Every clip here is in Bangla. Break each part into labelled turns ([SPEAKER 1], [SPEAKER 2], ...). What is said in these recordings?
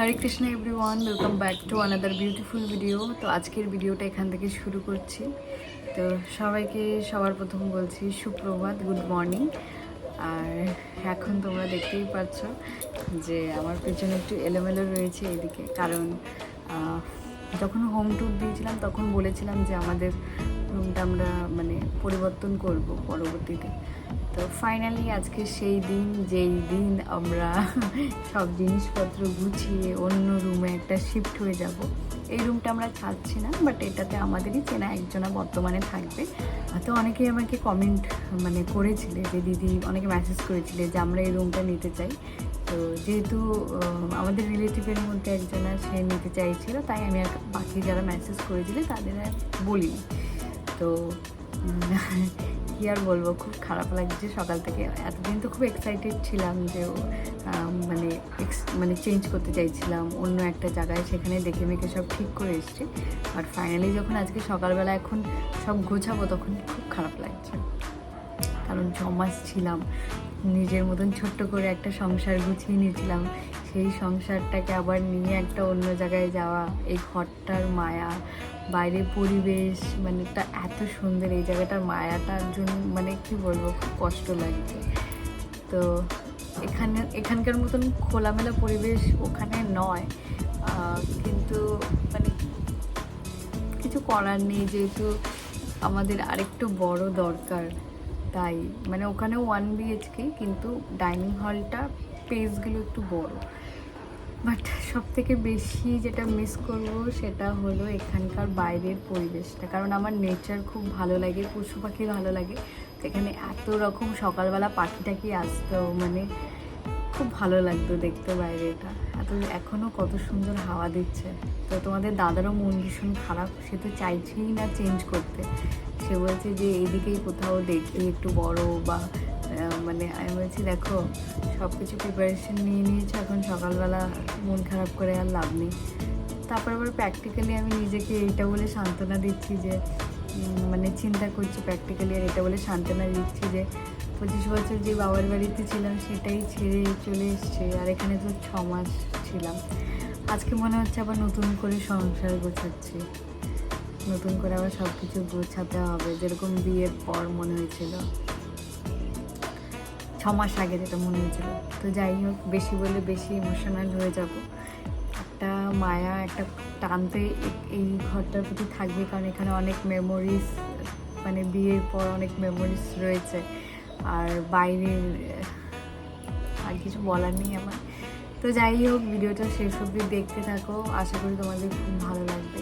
[SPEAKER 1] Hare Krishna everyone welcome back to another beautiful video তো আজকের ভিডিওটা এখান থেকে শুরু করছি। তো সবাইকে সবার প্রথম বলছি, সুপ্রভাত গুড মর্নিং আর এখন তোমরা দেখতেই পাচ্ছ যে আমার পেছনে একটু এলোমেলো রয়েছে এদিকে। কারণ যখন হোম ট্যুর দিয়েছিলাম, তখন বলেছিলাম যে আমাদের রুমটা আমরা মানে পরিবর্তন করব পরবর্তীতে। তো ফাইনালি আজকে সেই দিন, যেই দিন আমরা সব জিনিসপত্র গুছিয়ে অন্য রুমে একটা শিফট হয়ে যাব। এই রুমটা আমরা ছাড়ছি না বাট এটাতে আমাদেরই চেনা একজনা বর্তমানে থাকবে। তো অনেকেই আমাকে কমেন্ট মানে করেছিলে যে, দিদি, অনেকে মেসেজ করেছিলে যে, আমরা এই রুমটা নিতে চাই। তো যেহেতু আমাদের রিলেটিভের মধ্যে একজনা, সে নিতে চাইছিল, তাই আমি আর বাকি যারা মেসেজ করেছিল, তাদের আর বলিনি। তো কি আর বলব, খুব খারাপ লাগছে সকাল থেকে। এতদিন তো খুব এক্সাইটেড ছিলাম যে মানে মানে চেঞ্জ করতে চাইছিলাম, অন্য একটা জায়গায় সেখানে দেখে মেখে সব ঠিক করে এসছি। আর ফাইনালি যখন আজকে সকালবেলা এখন সব গোছাবো তখন খুব খারাপ লাগছে। কারণ ছ মাস ছিলাম, নিজের মতন ছোট্ট করে একটা সংসার গুছিয়ে নিয়েছিলাম সেই সংসারটাকে আবার নিয়ে একটা অন্য জায়গায় যাওয়া, এই ঘরটার মায়া, বাইরের পরিবেশ মানে তা এত সুন্দর, এই জায়গাটার মায়াটার জন্য মানে কি বলব, খুব কষ্ট লাগছে। তো এখানে, এখানকার মতন খোলামেলা পরিবেশ ওখানে নয়। কিন্তু মানে কিছু করার নেই, যেহেতু আমাদের আরেকটু বড় দরকার। তাই মানে ওখানে ওয়ান বিএইচকে কিন্তু ডাইনিং হলটা পেজগুলো একটু বড়। বাট সব থেকে বেশি যেটা মিস করব সেটা হলো এখানকার বাইরের পরিবেশটা। কারণ আমার নেচার খুব ভালো লাগে, পশু পাখি ভালো লাগে। এখানে এত রকম সকালবেলা পাখি টাকি আসতো মানে খুব ভালো লাগতো দেখতে বাইরে এটা এত এখনও কত সুন্দর হাওয়া দিচ্ছে। তো তোমাদের দাদারও মন ভীষণ খারাপ, সে তো চাইছেই না চেঞ্জ করতে। সে বলছে যে এইদিকেই কোথাও দেখি একটু বড় বা মানে আমি বলছি, দেখো সব কিছু প্রিপারেশন নিয়ে নিয়েছো, এখন সকালবেলা মন খারাপ করে আর লাভ নেই। তারপর আবার প্র্যাকটিক্যালি আমি নিজেকে এইটা বলে সান্ত্বনা দিচ্ছি যে মানে চিন্তা করছি প্র্যাকটিক্যালি আর এটা বলে সান্ত্বনা দিচ্ছি যে, পঁচিশ বছর যে বাবার বাড়িতে ছিলাম, সেটাই ছেড়ে চলে এসছে। আর এখানে তো ছ মাস ছিলাম। আজকে মনে হচ্ছে আবার নতুন করে সংসার গোছাচ্ছি। নতুন করে আবার সব কিছু গোছাতে হবে, যেরকম বিয়ের পর মনে হয়েছিল। ছ মাস আগে যেটা মনে হয়েছিল। তো যাই হোক, বেশি বলে বেশি ইমোশনাল হয়ে যাব। একটা মায়া, একটা টানতে এই ঘরটার প্রতি থাকবে, কারণ এখানে অনেক মেমোরিজ মানে বিয়ের পর অনেক মেমোরিজ রয়েছে। আর বাইরের আর কিছু বলার নেই আমার। তো যাই হোক, ভিডিওটা শেষ অবধি দেখতে থাকো। আশা করি তোমাদের খুব ভালো লাগবে।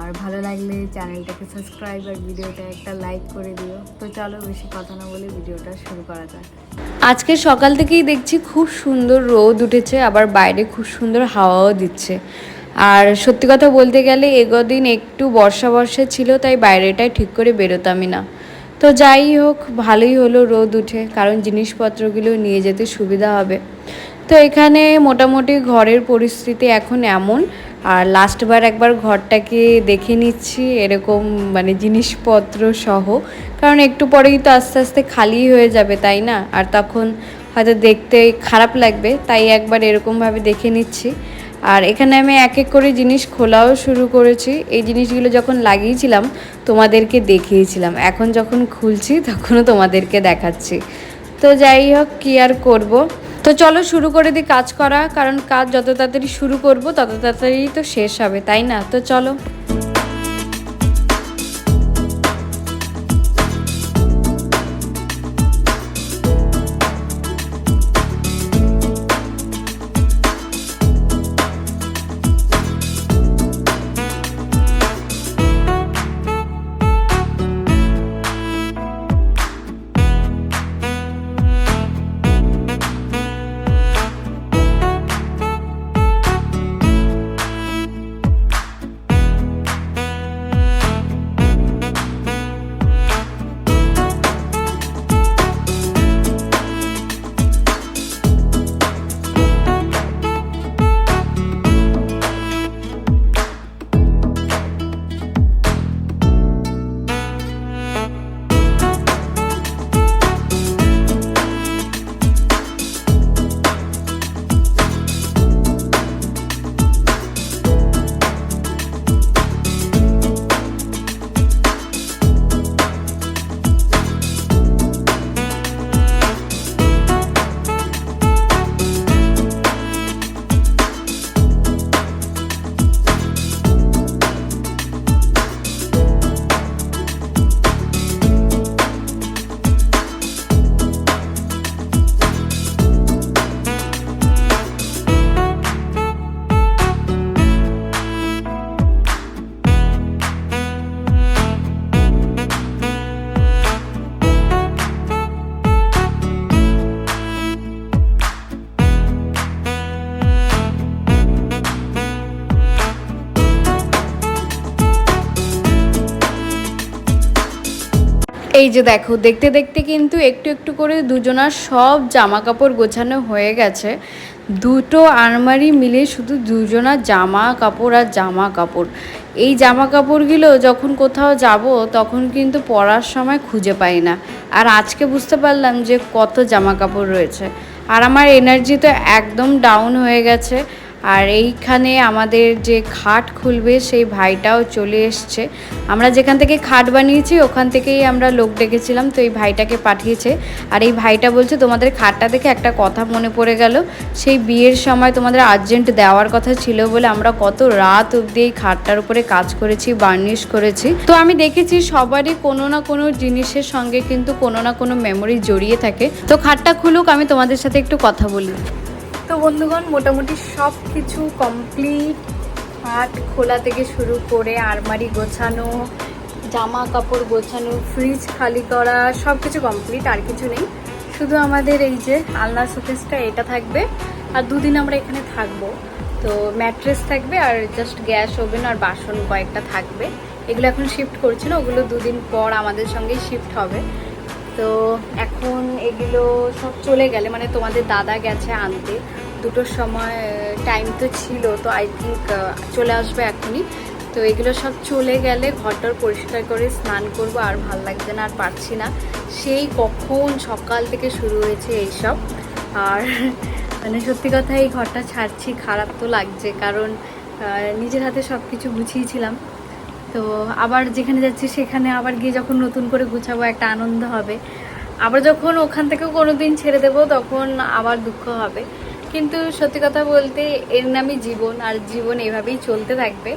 [SPEAKER 1] আর ভালো লাগলে চ্যানেলটাকে সাবস্ক্রাইব আর ভিডিওটা একটা লাইক করে দিও। তো চলো বেশি কথা না বলে ভিডিওটা শুরু করা যাক।
[SPEAKER 2] আজকে সকাল থেকেই দেখছি খুব সুন্দর রোদ উঠেছে, আবার বাইরে খুব সুন্দর হাওয়াও দিচ্ছে। আর সত্যি কথা বলতে গেলে এগদিন একটু বর্ষা বর্ষা ছিল, তাই বাইরেটায় ঠিক করে বেরোতামই না। তো যাই হোক, ভালোই হলো রোদ উঠে, কারণ জিনিসপত্রগুলো নিয়ে যেতে সুবিধা হবে। তো এখানে মোটামুটি ঘরের পরিস্থিতি এখন এমন আর লাস্টবার একবার ঘরটাকে দেখে নিচ্ছি, এরকম মানে জিনিসপত্র সহ। কারণ একটু পরেই তো আস্তে আস্তে খালি হয়ে যাবে, তাই না? আর তখন হয়তো দেখতে খারাপ লাগবে, তাই একবার এরকমভাবে দেখে নিচ্ছি। আর এখানে আমি এক এক করে জিনিস খোলাও শুরু করেছি। এই জিনিসগুলো যখন লাগিয়েছিলাম, তোমাদেরকে দেখিয়েছিলাম। এখন যখন খুলছি, তখনও তোমাদেরকে দেখাচ্ছি। তো যাই হোক, কী আর করব? তো চলো শুরু করে দিই কাজ করা, কারণ কাজ যত তাড়াতাড়ি শুরু করব তত তাড়াতাড়ি তো শেষ হবে, তাই না? তো চলো। এই যে দেখো, দেখতে দেখতে কিন্তু একটু একটু করে দুজনার সব জামা কাপড় গোছানো হয়ে গেছে। দুটো আলমারি মিলে শুধু দুজনার জামা কাপড় আর জামা কাপড় এই জামা কাপড়গুলো যখন কোথাও যাব, তখন কিন্তু পরার সময় খুঁজে পাই না। আর আজকে বুঝতে পারলাম যে কত জামা কাপড় রয়েছে। আর আমার এনার্জি তো একদম ডাউন হয়ে গেছে। আর এইখানে আমাদের যে খাট খুলবে, সেই ভাইটাও চলে এসছে। আমরা যেখান থেকে খাট বানিয়েছি, ওখান থেকেই আমরা লোক ডেকেছিলাম, তো এই ভাইটাকে পাঠিয়েছে। আর এই ভাইটা বলছে, তোমাদের খাটটা দেখে একটা কথা মনে পড়ে গেল। সেই বিয়ের সময় তোমাদের আর্জেন্ট দেওয়ার কথা ছিল বলে আমরা কত রাত অবধি এই খাটটার উপরে কাজ করেছি, বার্নিশ করেছি। তো আমি দেখেছি সবারই কোনো না কোনো জিনিসের সঙ্গে কিন্তু কোনো না কোনো মেমোরি জড়িয়ে থাকে। তো খাটটা খুলুক, আমি তোমাদের সাথে একটু কথা বলি। তো বন্ধুগণ, মোটামুটি সব কিছু কমপ্লিট হাট খোলা থেকে শুরু করে আলমারি গোছানো জামা কাপড় গোছানো ফ্রিজ খালি করা সব কিছু কমপ্লিট আর কিছু নেই। শুধু আমাদের এই যে আলনা শোকেসটা এটা থাকবে। আর দুদিন আমরা এখানে থাকব। তো ম্যাট্রেস থাকবে আর জাস্ট গ্যাস ওভেন আর বাসন কয়েকটা থাকবে। এগুলো এখন শিফট করছি না, ওগুলো দুদিন পর আমাদের সঙ্গেই শিফট হবে। তো এখন এগুলো সব চলে গেলে মানে তোমাদের দাদা গেছে আনতে। দুটোর সময় টাইম তো ছিল, তো আই থিঙ্ক চলে আসবে এখনই। তো এগুলো সব চলে গেলে ঘরটার পরিষ্কার করে স্নান করব, আর ভালো লাগছে না, আর পারছি না। সেই কখন সকাল থেকে শুরু হয়েছে এইসব। আর মানে সত্যি কথা, এই ঘরটা ছাড়ছি, খারাপ তো লাগছে, কারণ নিজের হাতে সব কিছু গুছিয়েছিলাম। তো আবার যেখানে যাচ্ছি সেখানে আবার গিয়ে যখন নতুন করে গুছাবো, একটা আনন্দ হবে। আবার যখন ওখান থেকেও কোনো দিন ছেড়ে দেবো, তখন আবার দুঃখ হবে। কিন্তু সত্যি কথা বলতে, এর নামই জীবন, আর জীবন এভাবেই চলতে থাকবে।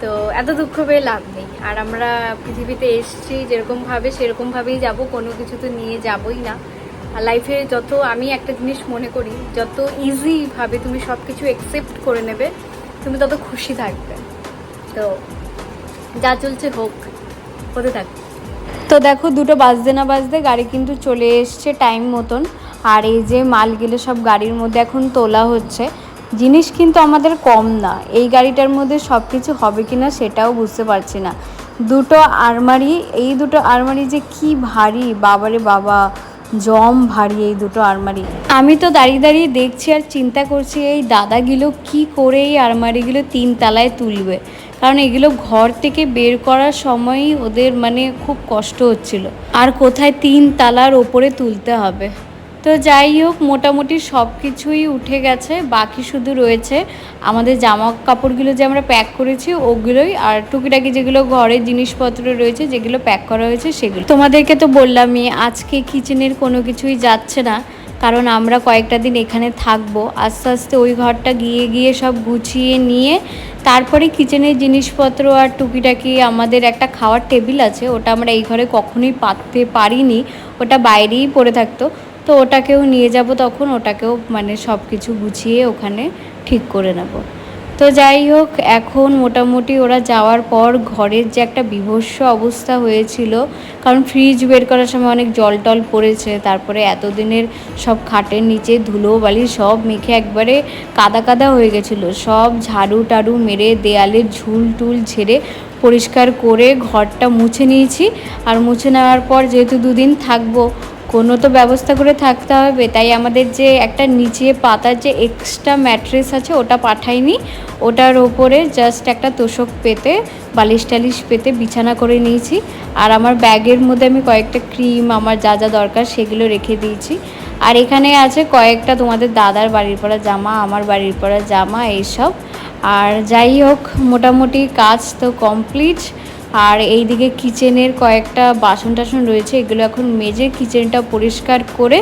[SPEAKER 2] তো এত দুঃখ পেয়ে লাভ নেই। আর আমরা পৃথিবীতে এসছি যেরকমভাবে, সেরকমভাবেই যাব, কোনো কিছু তো নিয়ে যাবই না। আর লাইফে যত আমি একটা জিনিস মনে করি, যত ইজিভাবে তুমি সব কিছু একসেপ্ট করে নেবে, তুমি তত খুশি থাকবে। তো যা চলছে হোক হতে থাক। তো দেখো, দুটো বাজতে না বাজতে গাড়ি কিন্তু চলে এসছে টাইম মতন। আর এই যে মালগুলো সব গাড়ির মধ্যে এখন তোলা হচ্ছে। জিনিস কিন্তু আমাদের কম না। এই গাড়িটার মধ্যে সব কিছু হবে কি না সেটাও বুঝতে পারছি না। দুটো আলমারি এই দুটো আলমারি যে কি ভারী, বাবারে বাবা, জম ভারী এই দুটো আলমারি আমি তো দাঁড়িয়ে দাঁড়িয়ে দেখছি আর চিন্তা করছি, এই দাদাগুলো কি করে এই আলমারিগুলো তিন তলায় তুলবে? কারণ এগুলো ঘর থেকে বের করার সময়ই ওদের মানে খুব কষ্ট হচ্ছিল। আর কোথায় তিন তালার ওপরে তুলতে হবে। তো যাই হোক, মোটামুটি সব কিছুই উঠে গেছে, বাকি শুধু রয়েছে আমাদের জামা কাপড়গুলো যে আমরা প্যাক করেছি ওগুলোই, আর টুকিটাকি যেগুলো ঘরের জিনিসপত্র রয়েছে, যেগুলো প্যাক করা হয়েছে সেগুলো। তোমাদেরকে তো বললামই, আজকে কিচেনের কোনো কিছুই যাচ্ছে না। কারণ আমরা কয়েকটা দিন এখানে থাকব। আস্তে আস্তে ওই ঘরটা গিয়ে গিয়ে সব গুছিয়ে নিয়ে তারপরে কিচেনের জিনিসপত্র আর টুকিটাকি আমাদের একটা খাওয়ার টেবিল আছে, ওটা আমরা এই ঘরে কখনোই পাততে পারিনি। ওটা বাইরেই পড়ে থাকতো। তো ওটাকেও নিয়ে যাব তখন, ওটাকেও মানে সব কিছু গুছিয়ে ওখানে ঠিক করে নেব। তো যাই হোক, এখন মোটামুটি ওরা যাওয়ার পর ঘরের যে একটা বিভৎস অবস্থা হয়েছিল, কারণ ফ্রিজ বের করার সময় অনেক জল টল পড়েছে, তারপরে এতদিনের সব খাটের নিচে ধুলো, বালি সব মেখে একবারে কাদা কাদা হয়ে গেছিল। সব ঝাড়ু টাড়ু মেরে দেয়ালের ঝুল টুল ঝেড়ে পরিষ্কার করে ঘরটা মুছে নিয়েছি। আর মুছে নেওয়ার পর যেহেতু দুদিন থাকব কোনো তো ব্যবস্থা করে থাকতে হবে। তাই আমাদের যে একটা নিচে পাতার যে এক্সট্রা ম্যাট্রেস আছে, ওটা পাঠাইনি। ওটার ওপরে জাস্ট একটা তোষক পেতে, বালিশ টালিশ পেতে বিছানা করে নিয়েছি। আর আমার ব্যাগের মধ্যে আমি কয়েকটা ক্রিম আমার যা যা দরকার সেগুলো রেখে দিয়েছি। আর এখানে আছে কয়েকটা তোমাদের দাদার বাড়ির পরা জামা, আমার বাড়ির পরা জামা, এইসব। আর যাই হোক, মোটামুটি কাজ তো কমপ্লিট আর এইদিকে কিচেনের কয়েকটা বাসন টাসন রয়েছে, এগুলো এখন মেজে কিচেনটা পরিষ্কার করে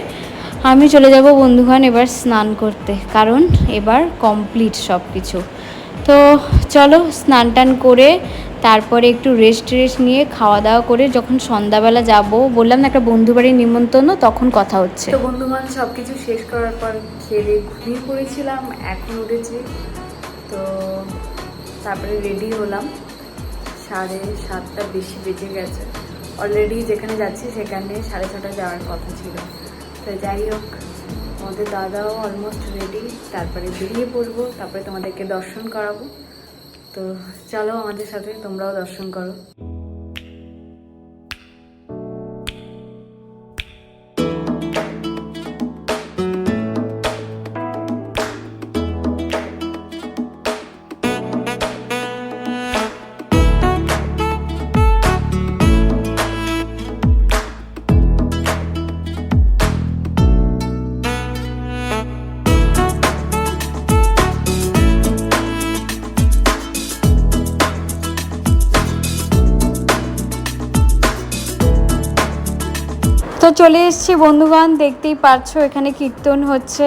[SPEAKER 2] আমি চলে যাব বন্ধুগণ এবার স্নান করতে, কারণ এবার কমপ্লিট সব কিছু তো চলো স্নান টান করে তারপরে একটু রেস্ট রেস্ট নিয়ে খাওয়া দাওয়া করে যখন সন্ধ্যাবেলা যাব, বললাম না একটা বন্ধু বাড়ির নিমন্ত্রণ, তখন কথা হচ্ছে।
[SPEAKER 1] তো বন্ধুগণ সব কিছু শেষ করার পর খেয়ে ঘুমিয়ে পড়েছিলাম, এখন উঠেছি। তো তারপরে রেডি হলাম। সাড়ে সাতটা বেশি বেজে গেছে। অলরেডি যেখানে যাচ্ছি সেখানে সাড়ে ছটা যাওয়ার কথা ছিল। তো যাই হোক আমাদের দাদাও অলমোস্ট রেডি তারপরে বেরিয়ে পড়ব, তারপরে তোমাদেরকে দর্শন করাবো। তো চলো আমাদের সাথে তোমরাও দর্শন করো।
[SPEAKER 2] চলে এসেছি বন্ধুগণ দেখতেই পাচ্ছ এখানে কীর্তন হচ্ছে।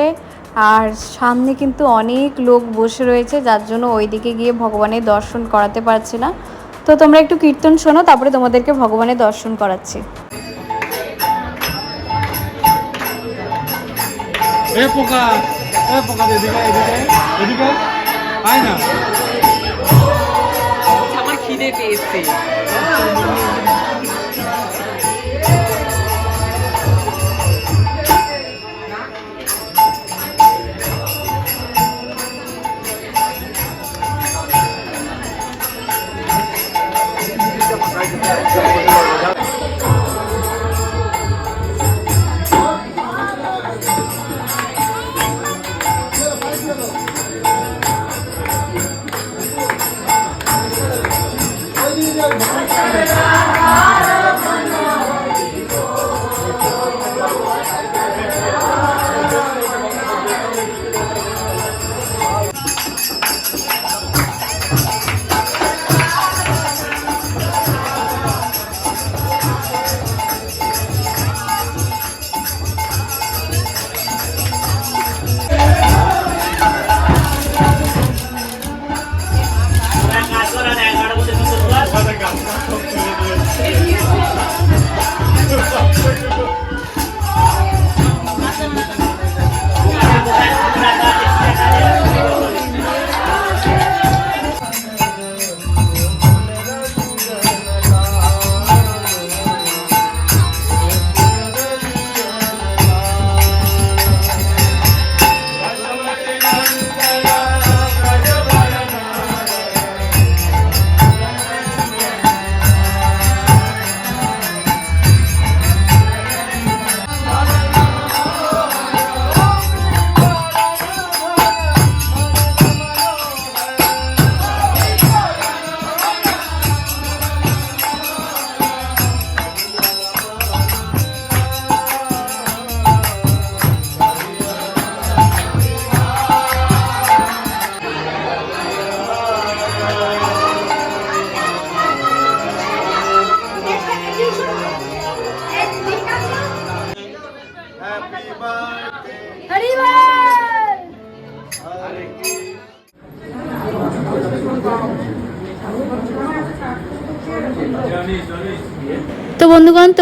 [SPEAKER 2] আর সামনে কিন্তু অনেক লোক বসে রয়েছে যার জন্য ওইদিকে গিয়ে ভগবানের দর্শন করাতে পারছি না। তো তোমরা একটু কীর্তন শোনো তারপরে তোমাদেরকে ভগবানের দর্শন করাচ্ছি।
[SPEAKER 3] এ পোকা এ পোকা এদিকে এদিকে এদিকে আয় না।
[SPEAKER 4] আমার খিদে পেয়েছে।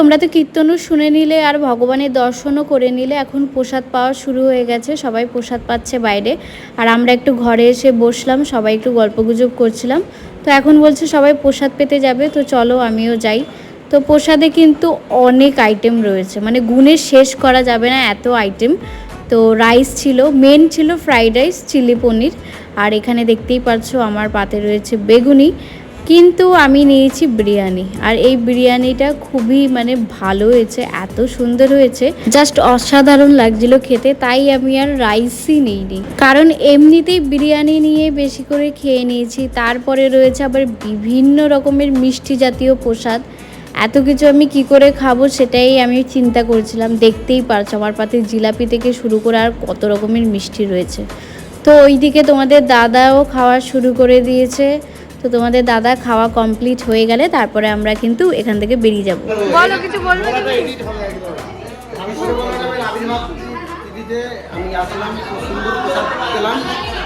[SPEAKER 2] তোমরা তো কীর্তনও শুনে নিলে আর ভগবানের দর্শনও করে নিলে এখন প্রসাদ পাওয়া শুরু হয়ে গেছে, সবাই প্রসাদ পাচ্ছে বাইরে। আর আমরা একটু ঘরে এসে বসলাম, সবাই একটু গল্পগুজব করছিলাম। তো এখন বলছে সবাই প্রসাদ পেতে যাবে, তো চলো আমিও যাই। তো প্রসাদে কিন্তু অনেক আইটেম রয়েছে মানে গুণে শেষ করা যাবে না এত আইটেম তো রাইস ছিল মেন ছিল ফ্রাইড রাইস চিলি পনির। আর এখানে দেখতেই পাচ্ছ আমার পাতে রয়েছে বেগুনি। কিন্তু আমি নিয়েছি বিরিয়ানি। আর এই বিরিয়ানিটা খুবই মানে ভালো হয়েছে, এত সুন্দর হয়েছে। জাস্ট অসাধারণ লাগছিল খেতে, তাই আমি আর রাইসই নিইনি। কারণ এমনিতেই বিরিয়ানি নিয়ে বেশি করে খেয়ে নিয়েছি, তারপরে রয়েছে আবার বিভিন্ন রকমের মিষ্টি জাতীয় প্রসাদ। এত কিছু আমি কি করে খাব সেটাই আমি চিন্তা করছিলাম, দেখতেই পারছ আমার পাতে জিলাপি থেকে শুরু করে আর কত রকমের মিষ্টি রয়েছে। তো ওইদিকে তোমাদের দাদাও খাওয়া শুরু করে দিয়েছে। তো তোমাদের দাদা খাওয়া কমপ্লিট হয়ে গেলে তারপরে আমরা কিন্তু এখান থেকে বেরিয়ে যাব।
[SPEAKER 1] বলো কিছু বলবে
[SPEAKER 5] আমি শিবগঞ্জের আবির্ভাব তিথিতে আমি আসলাম খুব সুন্দর পেলাম।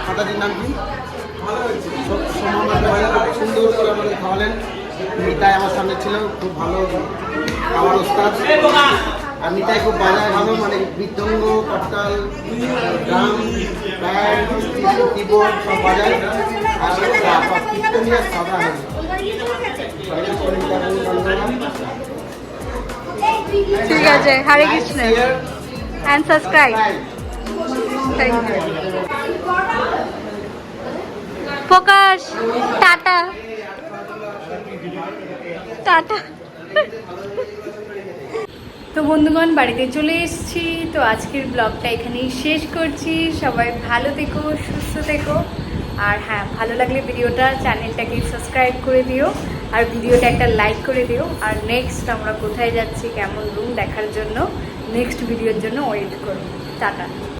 [SPEAKER 5] মাতাজির নাম কি? সো- সোমা মাতাজি খুব সুন্দর করে আমাদের খাওয়ালেন। মিঠাই আমার সামনে ছিল খুব ভালো খাওয়ার ওস্তাদ। আর মিঠাই খুব বাজায় ভালো মানে মৃদঙ্গ করতাল ড্রাম কিবোর্ড, সব আর কীর্তনীয় সাদা
[SPEAKER 1] ঠিক আছে, Hare Krishna. And subscribe thank you focus tata. Tata. তো বন্ধুগণ, বাড়িতে চলে এসেছি। তো আজকের ব্লগটা এখানেই শেষ করছি। সবাই ভালো থেকো, সুস্থ থেকো। আর হ্যাঁ ভালো লাগলে ভিডিওটা, চ্যানেলটাকে সাবস্ক্রাইব করে দিও। আর ভিডিওটা একটা লাইক করে দিও। আর নেক্সট আমরা কোথায় যাচ্ছি, কেমন রুম দেখার জন্য নেক্সট ভিডিওর জন্য ওয়েট করো টাটা।